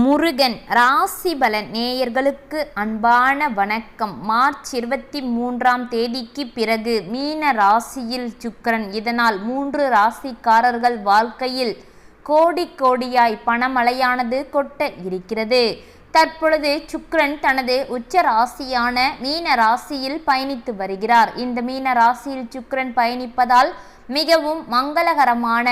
முருகன் ராசிபலன் நேயர்களுக்கு அன்பான வணக்கம். மார்ச் இருபத்தி மூன்றாம் தேதிக்கு பிறகு மீன ராசியில் சுக்கரன். இதனால் மூன்று ராசிக்காரர்கள் வாழ்க்கையில் கோடி கோடியாய் பணமழையானது கொட்ட இருக்கிறது. தற்பொழுது சுக்கிரன் தனது உச்ச ராசியான மீன ராசியில் பயணித்து வருகிறார். இந்த மீன ராசியில் சுக்கிரன் பயணிப்பதால் மிகவும் மங்களகரமான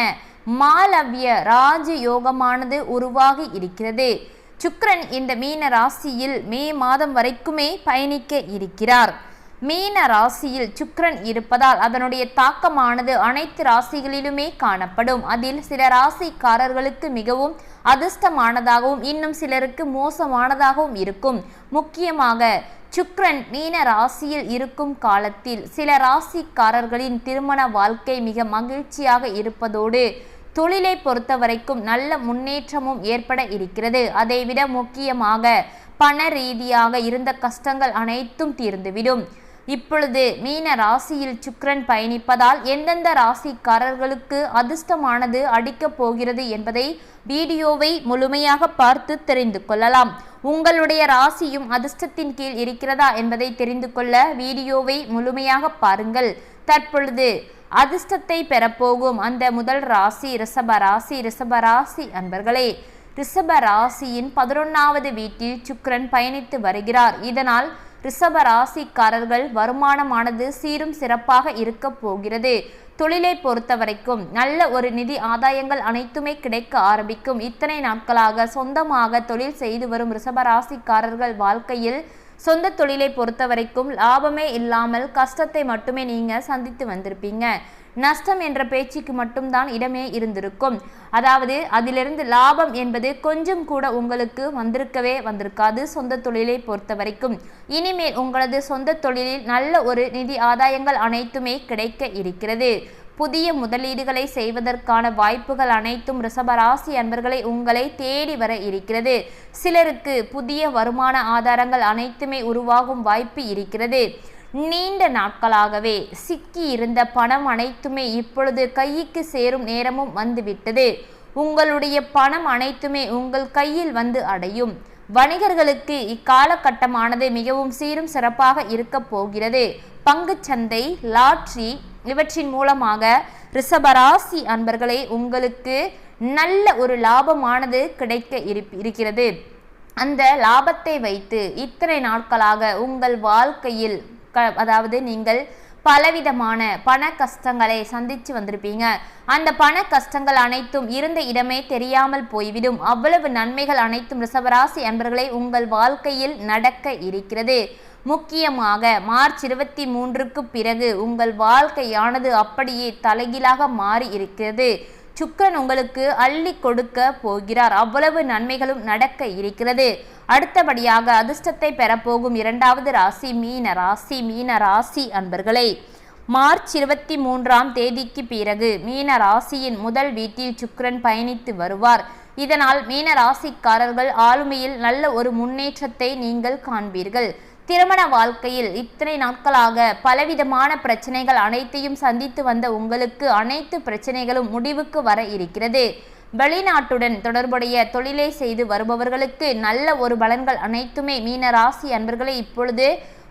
மாலவ்ய ராஜ யோகமானது உருவாகி இருக்கிறது. சுக்ரன் இந்த மீன ராசியில் மே மாதம் வரைக்குமே பயணிக்க இருக்கிறார். மீன ராசியில் சுக்ரன் இருப்பதால் அதனுடைய தாக்கமானது அனைத்து ராசிகளிலுமே காணப்படும். அதில் சில ராசிக்காரர்களுக்கு மிகவும் அதிர்ஷ்டமானதாகவும் இன்னும் சிலருக்கு மோசமானதாகவும் இருக்கும். முக்கியமாக சுக்ரன் மீன ராசியில் இருக்கும் காலத்தில் சில ராசிக்காரர்களின் திருமண வாழ்க்கை மிக மகிழ்ச்சியாக இருப்பதோடு தொழிலை பொறுத்தவரைக்கும் நல்ல முன்னேற்றமும் ஏற்பட இருக்கிறது. அதைவிட முக்கியமாக பண ரீதியாக இருந்த கஷ்டங்கள் அனைத்தும் தீர்ந்துவிடும். இப்பொழுது மீன ராசியில் சுக்ரன் பயணிப்பதால் எந்தெந்த ராசிக்காரர்களுக்கு அதிர்ஷ்டமானது அடிக்கப் போகிறது என்பதை வீடியோவை முழுமையாக பார்த்து தெரிந்து கொள்ளலாம். உங்களுடைய ராசியும் அதிர்ஷ்டத்தின் கீழ் இருக்கிறதா என்பதை தெரிந்து கொள்ள வீடியோவை முழுமையாக பாருங்கள். தற்பொழுது அதிர்ஷ்டத்தை பெறப்போகும் அந்த முதல் ராசி ரிஷப ராசி ரிஷப ராசி அன்பர்களே. ரிஷப ராசியின் பதினொன்றாவது வீட்டில் சுக்ரன் பயணித்து வருகிறார். இதனால் ரிஷப ராசிக்காரர்கள் வருமானமானது சீரும் சிறப்பாக இருக்க போகிறது. தொழிலை பொறுத்த வரைக்கும் நல்ல ஒரு நிதி ஆதாயங்கள் அனைத்துமே கிடைக்க ஆரம்பிக்கும். இத்தனை நாட்களாக சொந்தமாக தொழில் செய்து வரும் ரிஷபராசிக்காரர்கள் வாழ்க்கையில் சொந்த தொழிலை பொறுத்த வரைக்கும் லாபமே இல்லாமல் கஷ்டத்தை மட்டுமே நீங்க சந்தித்து வந்திருப்பீங்க. நஷ்டம் என்ற பேச்சுக்கு மட்டும்தான் இடமே இருந்திருக்கும். அதாவது அதிலிருந்து லாபம் என்பது கொஞ்சம் கூட உங்களுக்கு வந்திருக்கவே வந்திருக்காது சொந்த தொழிலை பொறுத்த வரைக்கும். இனிமேல் உங்களது சொந்த தொழிலில் நல்ல ஒரு நிதி ஆதாயங்கள் அனைத்துமே கிடைக்க இருக்கிறது. புதிய முதலீடுகளை செய்வதற்கான வாய்ப்புகள் அனைத்தும் ரிஷபராசி அன்பர்களை உங்களை தேடி வர இருக்கிறது. சிலருக்கு புதிய வருமான ஆதாரங்கள் அனைத்துமே உருவாகும் வாய்ப்பு இருக்கிறது. நீண்ட நாட்களாகவே சிக்கி இருந்த பணம் அனைத்துமே இப்பொழுது கைக்கு சேரும் நேரமும் வந்துவிட்டது. உங்களுடைய பணம் அனைத்துமே உங்கள் கையில் வந்து அடையும். வணிகர்களுக்கு இக்காலகட்டமானது மிகவும் சீரும் சிறப்பாக இருக்க போகிறது. பங்குச்சந்தை லாட்ரி இவற்றின் மூலமாக ரிஷபராசி அன்பர்களே உங்களுக்கு நல்ல ஒரு லாபமானது கிடைக்க இருக்கிறது. அந்த லாபத்தை வைத்து இத்தனை நாட்களாக உங்கள் வாழ்க்கையில் அதாவது நீங்கள் பலவிதமான பண கஷ்டங்களை சந்தித்து வந்திருப்பீங்க. அந்த பண கஷ்டங்கள் அனைத்தும் இருந்த இடமே தெரியாமல் போய்விடும். அவ்வளவு நன்மைகள் அனைத்தும் ரிசவராசி அன்பர்களை உங்கள் வாழ்க்கையில் நடக்க இருக்கிறது. முக்கியமாக மார்ச் இருபத்தி மூன்றுக்கு பிறகு உங்கள் வாழ்க்கையானது அப்படியே தலைகீழாக மாறி இருக்கிறது. சுக்கரன் உங்களுக்கு அள்ளி கொடுக்க போகிறார். அவ்வளவு நன்மைகளும் நடக்க இருக்கிறது. அடுத்தபடியாக அதிர்ஷ்டத்தை பெறப்போகும் இரண்டாவது ராசி மீன ராசி மீன ராசி அன்பர்களே. மார்ச் இருபத்தி மூன்றாம் தேதிக்கு பிறகு மீன ராசியின் முதல் வீட்டில் சுக்கரன் பயணித்து வருவார். இதனால் மீன ராசிக்காரர்கள் ஆளுமையில் நல்ல ஒரு முன்னேற்றத்தை நீங்கள் காண்பீர்கள். திருமண வாழ்க்கையில் இத்தனை நாட்களாக பலவிதமான பிரச்சனைகள் அனைத்தையும் சந்தித்து வந்த உங்களுக்கு அனைத்து பிரச்சனைகளும் முடிவுக்கு வர இருக்கிறது. வெளிநாட்டுடன் தொடர்புடைய தொழிலை செய்து வருபவர்களுக்கு நல்ல ஒரு பலன்கள் அனைத்துமே மீன ராசி அன்பர்களை இப்பொழுது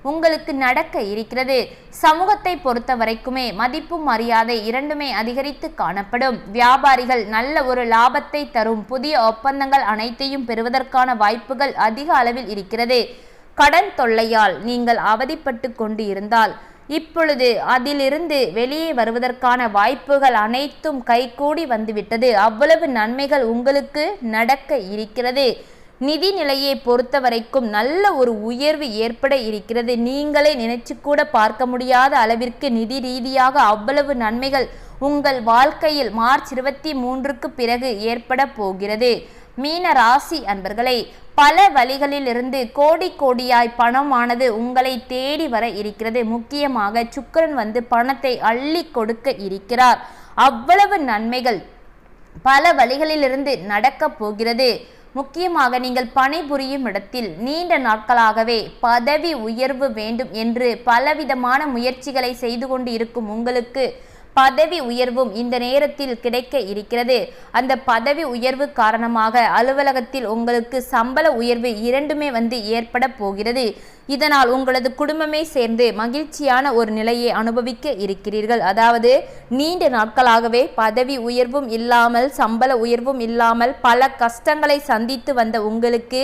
உங்களுக்கு நடக்க இருக்கிறது. சமூகத்தை பொறுத்த வரைக்குமே மதிப்பும் மரியாதை இரண்டுமே அதிகரித்து காணப்படும். வியாபாரிகள் நல்ல ஒரு லாபத்தை தரும். புதிய ஒப்பந்தங்கள் அனைத்தையும் பெறுவதற்கான வாய்ப்புகள் அதிக அளவில் இருக்கிறது. கடன் தொல்லையால் நீங்கள் அவதிப்பட்டு கொண்டு இருந்தால் இப்பொழுது அதிலிருந்து வெளியே வருவதற்கான வாய்ப்புகள் அனைத்தும் கைகூடி வந்துவிட்டது. அவ்வளவு நன்மைகள் உங்களுக்கு நடக்க இருக்கிறது. நிதி நிலையை பொறுத்த வரைக்கும் நல்ல ஒரு உயர்வு ஏற்பட இருக்கிறது. நீங்களே நினைச்சு கூட பார்க்க முடியாத அளவிற்கு நிதி ரீதியாக அவ்வளவு நன்மைகள் உங்கள் வாழ்க்கையில் மார்ச் இருபத்தி மூன்றுக்கு பிறகு ஏற்பட போகிறது. மீன ராசி அன்பர்களை பல வழிகளிலிருந்து கோடி கோடியாய் பணமானது உங்களை தேடி வர இருக்கிறது. முக்கியமாக சுக்கரன் வந்து பணத்தை அள்ளி கொடுக்க இருக்கிறார். அவ்வளவு நன்மைகள் பல வழிகளிலிருந்து நடக்கப் போகிறது. முக்கியமாக நீங்கள் பணிபுரியும் இடத்தில் நீண்ட நாட்களாகவே பதவி உயர்வு வேண்டும் என்று பலவிதமான முயற்சிகளை செய்து கொண்டு இருக்கும் உங்களுக்கு பதவி உயர்வும் இந்த நேரத்தில் கிடைக்க இருக்கிறது. அந்த பதவி உயர்வு காரணமாக அலுவலகத்தில் உங்களுக்கு சம்பள உயர்வு இரண்டுமே வந்து ஏற்பட போகிறது. இதனால் உங்களது குடும்பமே சேர்ந்து மகிழ்ச்சியான ஒரு நிலையை அனுபவிக்க இருக்கிறீர்கள். அதாவது நீண்ட நாட்களாகவே பதவி உயர்வும் இல்லாமல் சம்பள உயர்வும் இல்லாமல் பல கஷ்டங்களை சந்தித்து வந்த உங்களுக்கு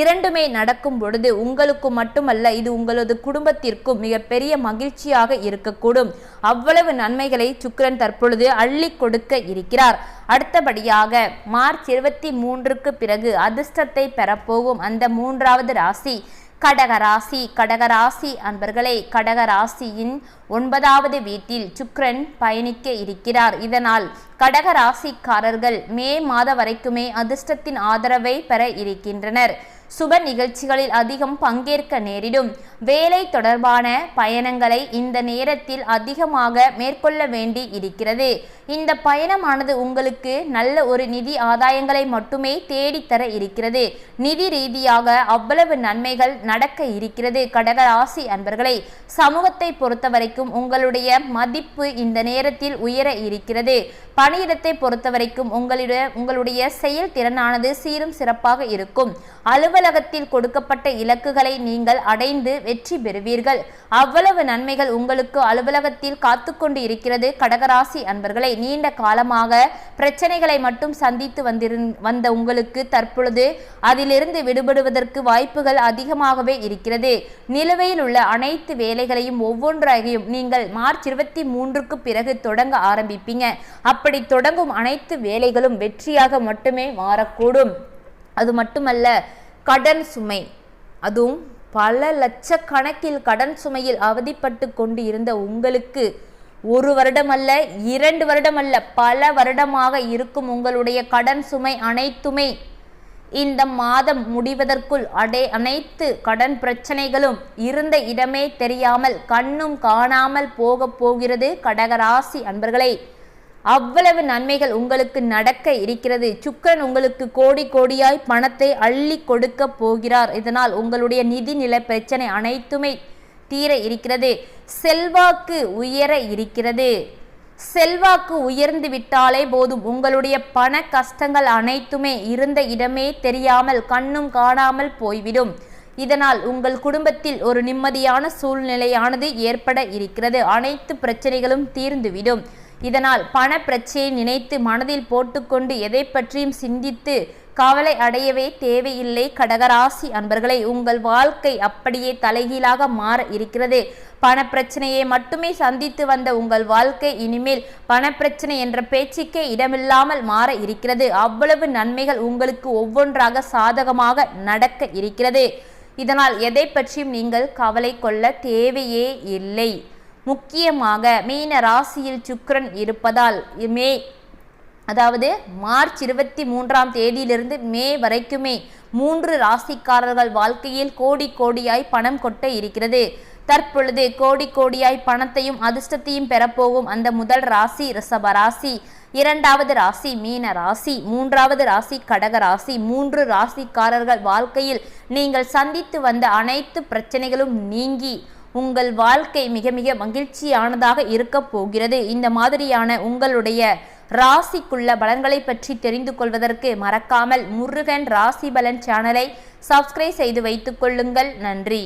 இரண்டுமே நடக்கும் பொழுது உங்களுக்கு மட்டுமல்ல இது உங்களது குடும்பத்திற்கும் மிகப்பெரிய மகிழ்ச்சியாக இருக்கக்கூடும். அவ்வளவு நன்மைகளை சுக்கரன் தற்பொழுது அள்ளி கொடுக்க இருக்கிறார். அடுத்தபடியாக மார்ச் இருபத்தி மூன்றுக்கு பிறகு அதிர்ஷ்டத்தை பெறப்போகும் அந்த மூன்றாவது ராசி கடகராசி கடகராசி அன்பர்களே கடகராசியின் ஒன்பதாவது வீட்டில் சுக்ரன் பயணிக்க இருக்கிறார். இதனால் கடகராசிக்காரர்கள் மே மாத வரைக்குமே அதிர்ஷ்டத்தின் ஆதரவை பெற இருக்கின்றனர். சுப நிகழ்ச்சிகளில் அதிகம் பங்கேற்க நேரிடும். வேலை தொடர்பான பயணங்களை இந்த நேரத்தில் அதிகமாக மேற்கொள்ள வேண்டி இருக்கிறது. இந்த பயணமானது உங்களுக்கு நல்ல ஒரு நிதி ஆதாயங்களை மட்டுமே தேடித்தர இருக்கிறது. நிதி ரீதியாக அவ்வளவு நன்மைகள் நடக்க இருக்கிறது கடகராசி அன்பர்களை. சமூகத்தை பொறுத்தவரைக்கும் உங்களுடைய மதிப்பு இந்த நேரத்தில் உயர இருக்கிறது. பணியிடத்தை பொறுத்த வரைக்கும் உங்களுடைய உங்களுடைய செயல்திறனானது சீரும் சிறப்பாக இருக்கும். அலுவல் அலுவலகத்தில் கொடுக்கப்பட்ட இலக்குகளை நீங்கள் அடைந்து வெற்றி பெறுவீர்கள். அவ்வளவு நன்மைகள் உங்களுக்கு அலுவலகத்தில் காத்து கொண்டு இருக்கிறது. கடகராசி அன்பர்களை நீண்ட காலமாக பிரச்சனைகளை மட்டும் சந்தித்து வந்திரு வந்த உங்களுக்கு தற்பொழுது அதிலிருந்து விடுபடுவதற்கு வாய்ப்புகள் அதிகமாகவே இருக்கிறது. நிலுவையில் உள்ள அனைத்து வேலைகளையும் ஒவ்வொன்றாகியும் நீங்கள் மார்ச் இருபத்தி மூன்றுக்கு பிறகு தொடங்க ஆரம்பிப்பீங்க. அப்படி தொடங்கும் அனைத்து வேலைகளும் வெற்றியாக மட்டுமே மாறக்கூடும். அது மட்டுமல்ல கடன் சுமை. அதுவும் பல லட்சக்கணக்கில் கடன் சுமையில் அவதிப்பட்டு கொண்டு இருந்த உங்களுக்கு ஒரு வருடம் அல்ல இரண்டு வருடம் அல்ல பல வருடமாக இருக்கும் உங்களுடைய கடன் சுமை அனைத்துமே இந்த மாதம் முடிவதற்குள் அடை அனைத்து கடன் பிரச்சனைகளும் இருந்த இடமே தெரியாமல் கண்ணும் காணாமல் போகப் போகிறது கடகராசி அன்பர்களே. அவ்வளவு நன்மைகள் உங்களுக்கு நடக்க இருக்கிறது. சுக்கரன் உங்களுக்கு கோடி கோடியாய் பணத்தை அள்ளி கொடுக்க போகிறார். இதனால் உங்களுடைய நிதிநிலை பிரச்சனை அனைத்துமே தீர இருக்கிறது. செல்வாக்கு உயர இருக்கிறது. செல்வாக்கு உயர்ந்து விட்டாலே போதும். உங்களுடைய பண கஷ்டங்கள் அனைத்துமே இருந்த இடமே தெரியாமல் கண்ணும் காணாமல் போய்விடும். இதனால் உங்கள் குடும்பத்தில் ஒரு நிம்மதியான சூழ்நிலையானது ஏற்பட இருக்கிறது. அனைத்து பிரச்சனைகளும் தீர்ந்துவிடும். இதனால் பண பிரச்சையை நினைத்து மனதில் போட்டுக்கொண்டு எதை பற்றியும் சிந்தித்து கவலை அடையவே தேவையில்லை. கடகராசி அன்பர்களை உங்கள் வாழ்க்கை அப்படியே தலைகீழாக மாற இருக்கிறது. பணப்பிரச்சனையை மட்டுமே சந்தித்து வந்த உங்கள் வாழ்க்கை இனிமேல் பணப்பிரச்சனை என்ற பேச்சுக்கே இடமில்லாமல் மாற இருக்கிறது. அவ்வளவு நன்மைகள் உங்களுக்கு ஒவ்வொன்றாக சாதகமாக நடக்க இருக்கிறது. இதனால் எதை பற்றியும் நீங்கள் கவலை கொள்ள தேவையே இல்லை. முக்கியமாக மீன ராசியில் சுக்கரன் இருப்பதால் மே அதாவது மார்ச் இருபத்தி மூன்றாம் தேதியிலிருந்து மே வரைக்குமே மூன்று ராசிக்காரர்கள் வாழ்க்கையில் கோடி கோடியாய் பணம் கொட்ட இருக்கிறது. தற்பொழுது கோடி கோடியாய் பணத்தையும் அதிர்ஷ்டத்தையும் பெறப்போகும் அந்த முதல் ராசி ரிஷப ராசி. இரண்டாவது ராசி மீன ராசி. மூன்றாவது ராசி கடக ராசி. மூன்று ராசிக்காரர்கள் வாழ்க்கையில் நீங்கள் சந்தித்து வந்த அனைத்து பிரச்சனைகளும் நீங்கி உங்கள் வாழ்க்கை மிக மிக மகிழ்ச்சியானதாக இருக்க போகிறது. இந்த மாதிரியான உங்களுடைய ராசிக்குள்ள பலன்களை பற்றி தெரிந்து கொள்வதற்கு மறக்காமல் முருகன் ராசி பலன் சேனலை சப்ஸ்கிரைப் செய்து வைத்துக் கொள்ளுங்கள். நன்றி.